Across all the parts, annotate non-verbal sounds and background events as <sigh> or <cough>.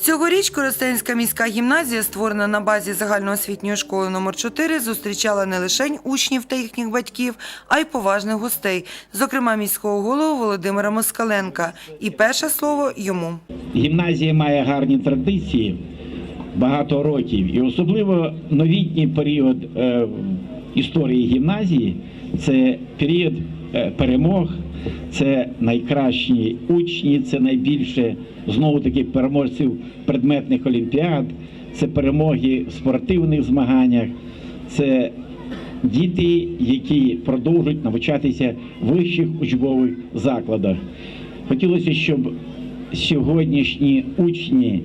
Цьогоріч Коростенська міська гімназія, створена на базі загальноосвітньої школи номер 4 зустрічала не лише учнів та їхніх батьків, а й поважних гостей, зокрема міського голову Володимира Москаленка. І перше слово йому. Гімназія має гарні традиції багато років, і особливо новітній період е, історії гімназії це період перемог, це найкращі учні, це найбільше знову таки переможців предметних олімпіад, це перемоги в спортивних змаганнях, це діти, які продовжують навчатися в вищих учбових закладах. Хотілося, щоб сьогоднішні учні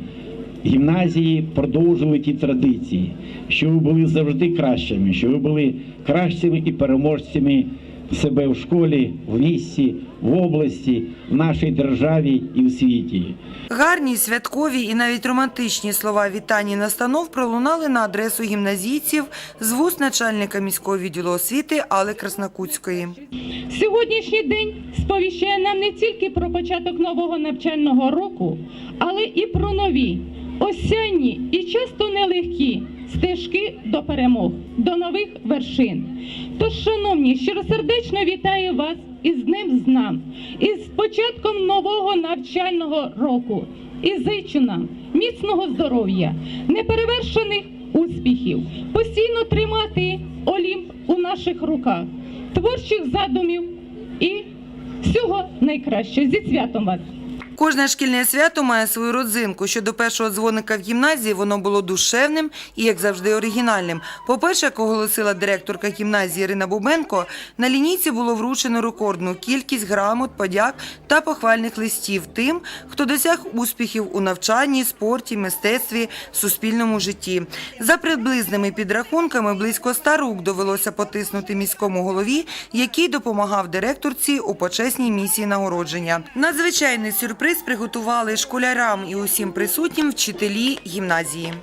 гімназії продовжили ті традиції, що ви були завжди кращими, що ви були кращими і переможцями себе в школі, в місті, в області, в нашій державі і в світі. Гарні, святкові і навіть романтичні слова вітань і настанов пролунали на адресу гімназійців з вуст начальника міського відділу освіти Алли Краснокутської. Сьогоднішній день сповіщає нам не тільки про початок нового навчального року, але і про нові, осянні і часто нелегкі стежки до перемог, до нових вершин. Тож, шановні, щиросердечно вітаю вас із Днем знам, із початком нового навчального року і зичу нам міцного здоров'я, неперевершених успіхів, постійно тримати Олімп у наших руках, творчих задумів і всього найкращого. Зі святом вас! Кожне шкільне свято має свою родзинку. Щодо першого дзвоника в гімназії, воно було душевним і, як завжди, оригінальним. По-перше, як оголосила директорка гімназії Ірина Бубенко, на лінійці було вручено рекордну кількість грамот, подяк та похвальних листів тим, хто досяг успіхів у навчанні, спорті, мистецтві, суспільному житті. За приблизними підрахунками, близько ста рук довелося потиснути міському голові, який допомагав директорці у почесній місії нагородження. Надзвичайний сюрприз приготували школярам і усім присутнім вчителі гімназії.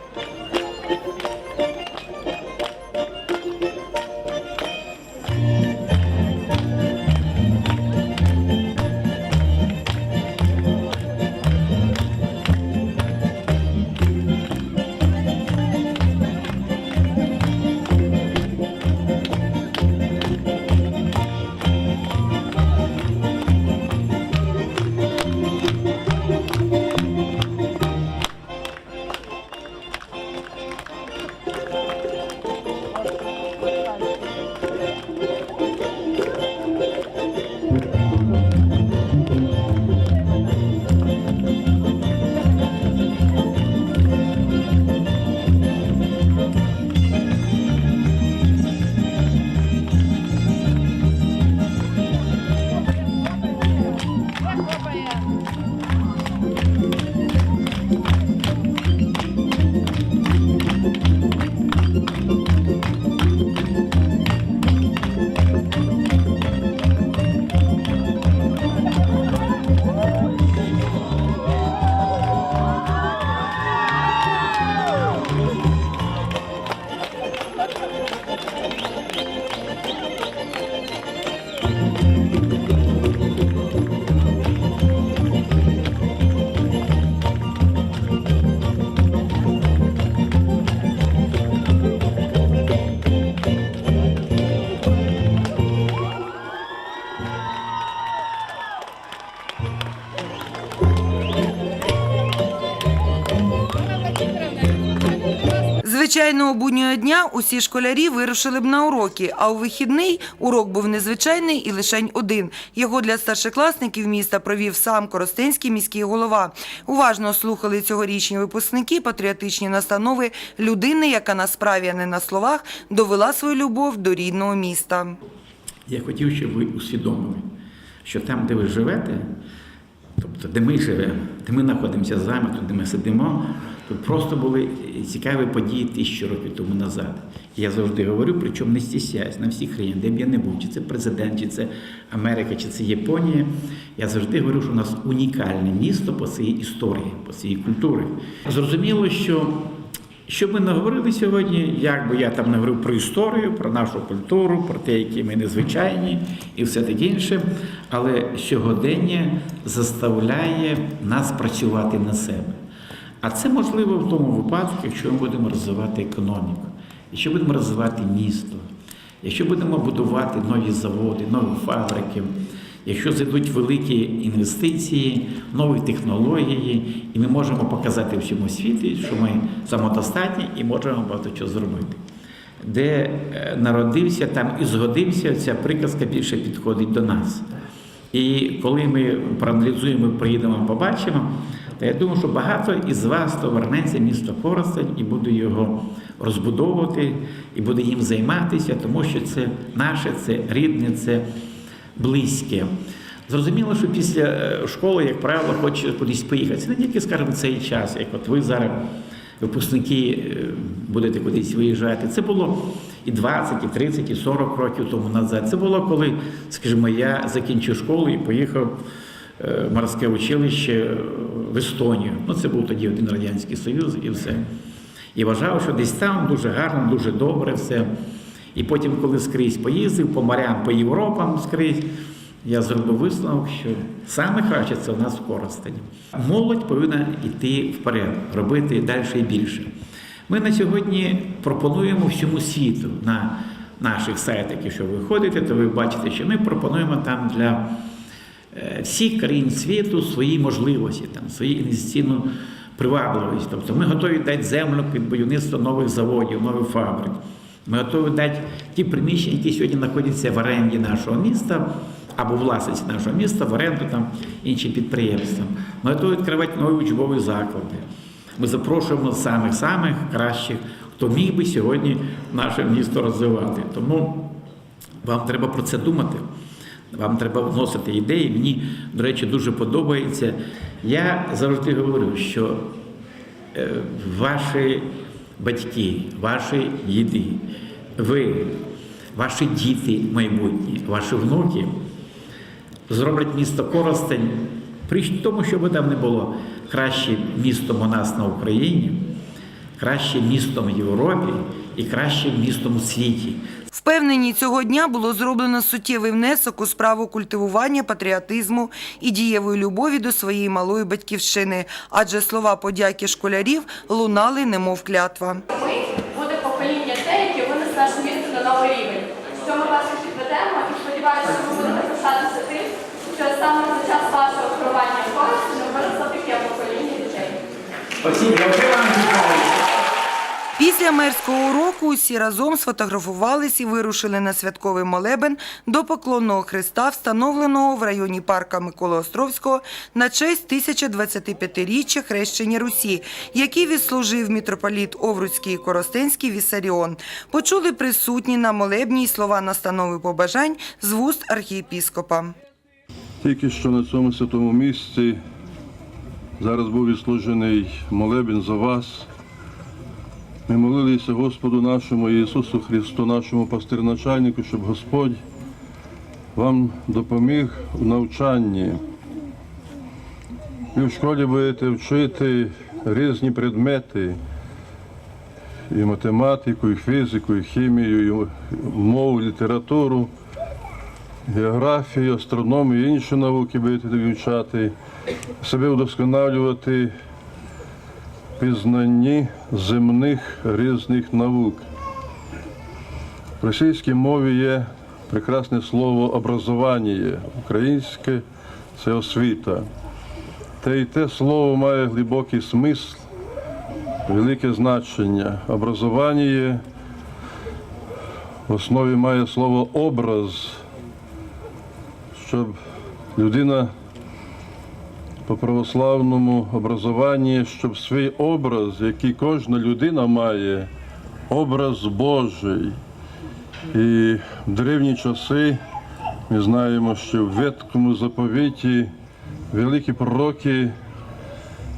Звичайного буднього дня усі школярі вирушили б на уроки, а у вихідний урок був незвичайний і лишень один. Його для старшокласників міста провів сам Коростенський міський голова. Уважно слухали цьогорічні випускники патріотичні настанови людини, яка на справі, а не на словах, довела свою любов до рідного міста. Я хотів, щоб ви усвідомили, що там, де ви живете, тобто де ми живемо, де ми знаходимося з вами, де ми сидимо, тут просто були цікаві події тисячу років тому назад. Я завжди говорю, причому не стісняюсь на всіх країнах, де б я не був, чи це президент, чи це Америка, чи це Японія. Я завжди говорю, що у нас унікальне місто по своїй історії, по своїй культурі. Зрозуміло, що що ми не говорили сьогодні, як би я там не говорив про історію, про нашу культуру, про те, які ми незвичайні і все таке інше, але сьогодення заставляє нас працювати на себе. А це можливо в тому випадку, якщо ми будемо розвивати економіку, якщо будемо розвивати місто, якщо будемо будувати нові заводи, нові фабрики, якщо зайдуть великі інвестиції, нові технології, і ми можемо показати всьому світі, що ми самодостатні і можемо багато чого зробити. Де е, народився, там і згодився, ця приказка більше підходить до нас. І коли ми проаналізуємо, приїдемо, побачимо, то я думаю, що багато із вас то вернеться в місто Коростень і буде його розбудовувати, і буде їм займатися, тому що це наше, це рідне, це близьке. Зрозуміло, що після е, школи, як правило, хоче кудись поїхати. Це не тільки, скажімо, цей час, як от ви зараз, випускники, е, будете кудись виїжджати. Це було і 20, і 30, і 40 років тому назад. Це було коли, скажімо, я закінчив школу і поїхав морське училище е, в Естонію. Ну, це був тоді один Радянський Союз і все. І вважав, що десь там дуже гарно, дуже добре все. І потім, коли скрізь поїздив, по морям, по Європам скрізь, я зробив висновок, що саме краще це у нас в Коростені. Молодь повинна йти вперед, робити далі і більше. Ми на сьогодні пропонуємо всьому світу на наших сайтах, якщо ви ходите, то ви бачите, що ми пропонуємо там для е, всіх країн світу свої можливості, там, свою інвестиційну привабливість. Тобто ми готові дати землю під будівництво нових заводів, нових фабрик. Ми готові дати ті приміщення, які сьогодні знаходяться в оренді нашого міста або власності нашого міста, в оренду там іншим підприємствам. Ми готові відкривати нові учбові заклади. Ми запрошуємо самих-самих кращих, хто міг би сьогодні наше місто розвивати. Тому вам треба про це думати. Вам треба вносити ідеї. Мені, до речі, дуже подобається. Я завжди говорю, що е, ваші батьки, ваші діди, ви, ваші діти майбутні, ваші внуки зроблять місто Коростень, при тому, що би там не було кращим містом у нас на Україні, кращим містом в Європі і кращим містом у світі. Впевнені, цього дня було зроблено суттєвий внесок у справу культивування патріотизму і дієвої любові до своєї малої батьківщини, адже слова подяки школярів лунали немов клятва. Ми буде покоління те, яке винесе наше місто на новий рівень. Що ми вас підведемо і сподіваюся, що ви будете пишатися тим, що саме за час вашого керування в Коростені виросло таке покоління дітей. Після мерського уроку усі разом сфотографувались і вирушили на святковий молебен до поклонного хреста, встановленого в районі парка Миколи Островського на честь 1025-річчя хрещення Русі, який відслужив мітрополіт Овруцький і Коростенський Вісаріон. Почули присутні на молебні слова настанови побажань з вуст архієпіскопа. Тільки що на цьому святому місці зараз був відслужений молебін за вас. Ми молилися Господу нашому Ісусу Христу, нашому пастирначальнику, щоб Господь вам допоміг у навчанні. Ви в школі будете вчити різні предмети, і математику, і фізику, і хімію, і мову, і літературу географію, астрономію, інші науки будете вивчати, себе вдосконалювати пізнанні земних різних наук. В російській мові є прекрасне слово образування, українське це освіта. Те і те слово має глибокий смисл, велике значення. Образування в основі має слово образ щоб людина по православному образуванні, щоб свій образ, який кожна людина має, образ Божий. І в древні часи ми знаємо, що в веткому заповіті великі пророки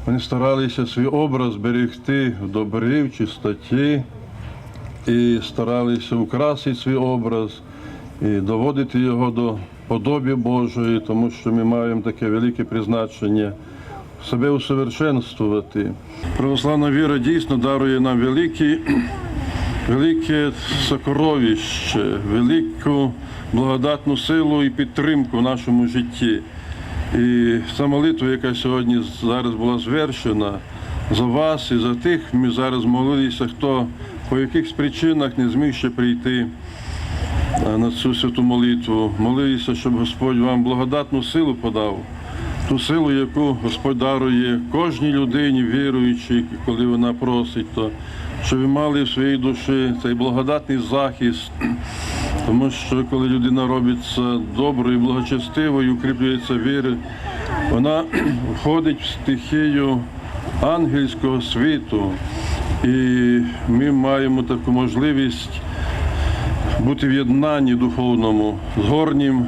вони старалися свій образ берегти в добрі, в чистоті і старалися украсити свій образ і доводити його до подобі Божої, тому що ми маємо таке велике призначення себе усовершенствувати. Православна віра дійсно дарує нам великі, <clears throat> велике сокровище, велику благодатну силу і підтримку в нашому житті. І ця молитва, яка сьогодні зараз була звершена за вас і за тих. Ми зараз молилися, хто по якихось причинах не зміг ще прийти на цю святу молитву. Молилися, щоб Господь вам благодатну силу подав. Ту силу, яку Господь дарує кожній людині, віруючій, коли вона просить, то щоб ви мали в своїй душі цей благодатний захист, тому що коли людина робиться доброю, благочестивою, укріплюється віри, вона <clears throat> входить в стихію ангельського світу. І ми маємо таку можливість бути в єднанні духовному з горнім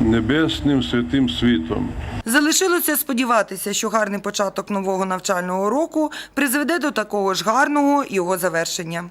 небесним святим світом. Залишилося сподіватися, що гарний початок нового навчального року призведе до такого ж гарного його завершення.